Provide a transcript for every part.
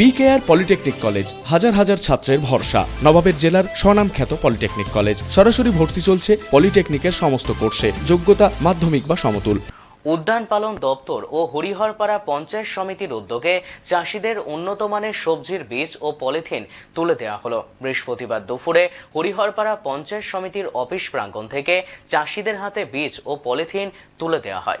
BKR polytechnic college হাজার হাজার ছাত্রের ভরসা। নবাবের জেলার স্বনামখ্যাত পলিটেকনিক কলেজ সরাসরি ভর্তি চলছে পলিটেকনিকের সমস্ত কোর্সে। যোগ্যতা মাধ্যমিক বা সমতুল। উদ্যান পালন দপ্তর ও হরিহরপাড়া পঞ্চায়েত সমিতির উদ্যোগে চাষিদের উন্নত মানের সবজির বীজ ও পলিথিন তুলে দেওয়া হলো। বৃহস্পতিবার দুপুরে হরিহরপাড়া পঞ্চায়েত সমিতির অফিস প্রাঙ্গণ থেকে চাষিদের হাতে বীজ ও পলিথিন তুলে দেওয়া হয়।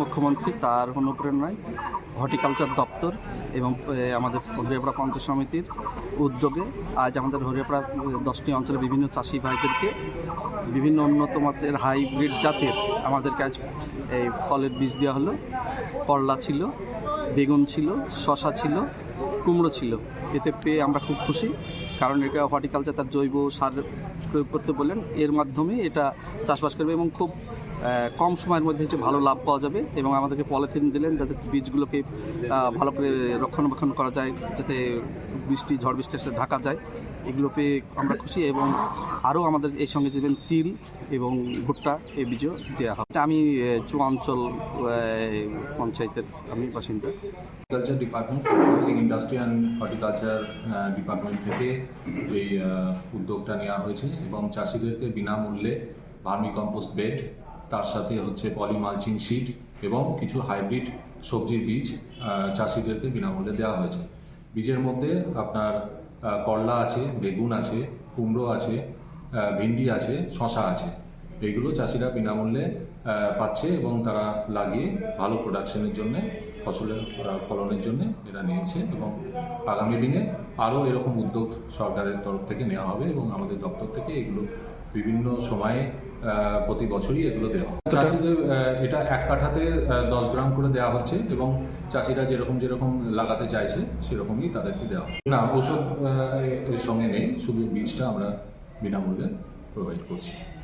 মুখ্যমন্ত্রী, তার অনুপ্রেরণায় হর্টিকালচার দপ্তর এবং আমাদের হরিয়াপাড়া পঞ্চায়েত সমিতির উদ্যোগে আজ আমাদের হরিয়াপাড়া দশটি অঞ্চলে বিভিন্ন চাষি ভাইদেরকে, বিভিন্ন উন্নত মাত্রের হাইব্রিড জাতের আমাদেরকে আজ এই ফলের বীজ দেওয়া হলো। করলা ছিল, বেগুন ছিল শশা ছিল, কুমড়ো ছিল। এতে পেয়ে আমরা খুব খুশি, কারণ এটা হর্টিকালচার তার জৈব সার প্রয়োগ করতে বললেন। এর মাধ্যমে এটা চাষবাস করবে এবং খুব কম সময়ের মধ্যে হচ্ছে ভালো লাভ পাওয়া যাবে এবং আমাদেরকে পলিথিন দিলেন যাতে বীজগুলোকে ভালো করে রক্ষণাবেক্ষণ করা যায়, যাতে বৃষ্টি, ঝড় বৃষ্টির সাথে ঢাকা যায়। এগুলো পেয়ে আমরা খুশি এবং আরও আমাদের এই সঙ্গে দেবেন তিল এবং ভুট্টা এই বীজও দেওয়া হবে। আমি চুয়াঞ্চল পঞ্চায়েতের আমি বাসিন্দা। এগ্রিকালচার ডিপার্টমেন্ট সিং ইন্ডাস্ট্রি অ্যান্ড হর্টিকালচার ডিপার্টমেন্ট থেকে এই উদ্যোগটা নেওয়া হয়েছে এবং চাষিদেরকে বিনামূল্যে ভার্মি কম্পোস্ট বেড তার সাথে হচ্ছে পলি মালচিং শিট এবং কিছু হাইব্রিড সবজির বীজ চাষিদেরকে বিনামূল্যে দেওয়া হয়েছে। বীজের মধ্যে আপনার করলা আছে, বেগুন আছে, কুমড়ো আছে ভিন্ডি আছে শশা আছে। এইগুলো চাষিরা বিনামূল্যে পাচ্ছে এবং তারা লাগিয়ে ভালো প্রোডাকশনের জন্য, ফসলের ফলনের জন্য এরা নিয়েছে এবং আগামী দিনে আরও এরকম উদ্যোগ সরকারের তরফ থেকে নেওয়া হবে এবং আমাদের দপ্তর থেকে এগুলো বিভিন্ন সময়ে প্রতি বছরই এগুলো দেওয়া হয়। চাষিদের এটা এক কাঠাতে দশ গ্রাম করে দেওয়া হচ্ছে এবং চাষিরা যেরকম যেরকম লাগাতে চাইছে সেরকমই তাদেরকে দেওয়া না ওষুধ এর সঙ্গে নেই শুধু বীজটা আমরা বিনামূল্যে প্রোভাইড করছি।